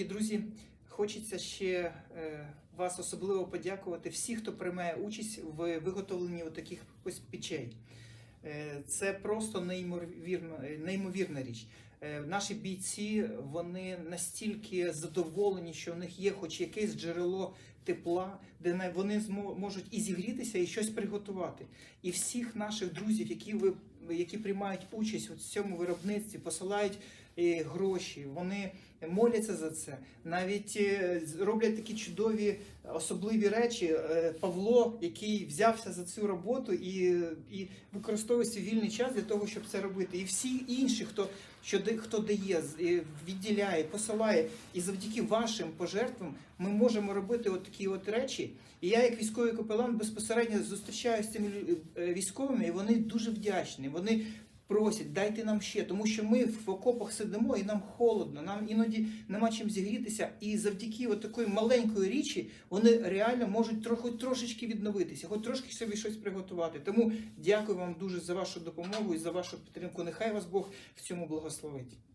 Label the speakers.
Speaker 1: Дорогі друзі, хочеться ще е, вас особливо подякувати всіх, хто приймає участь в виготовленні таких ось печей. Е, Це просто неймовірна, неймовірна річ. Е, Наші бійці вони настільки задоволені, що в них є хоч якесь джерело тепла, де вони можуть і зігрітися, і щось приготувати. І всіх наших друзів, які ви які приймають участь у цьому виробництві, посилають е, гроші, вони моляться за це. Навіть е, роблять такі чудові особливі речі. Павло, який взявся за цю роботу і, і використовує свій вільний час для того, щоб це робити. І всі інші, хто що де- хто дає, відділяє, посилає, і завдяки вашим пожертвам ми можемо робити от такі от речі. І я, як військовий капелан, безпосередньо зустрічаюся з цими е, військовими, і вони дуже вдячні. Вони просять, дайте нам ще, тому що ми в окопах сидимо і нам холодно, нам іноді нема чим зігрітися. І завдяки от такої маленької річі вони реально можуть трохи трошечки відновитися, хоч трошки собі щось приготувати. Тому дякую вам дуже за вашу допомогу і за вашу підтримку. Нехай вас Бог в цьому благословить.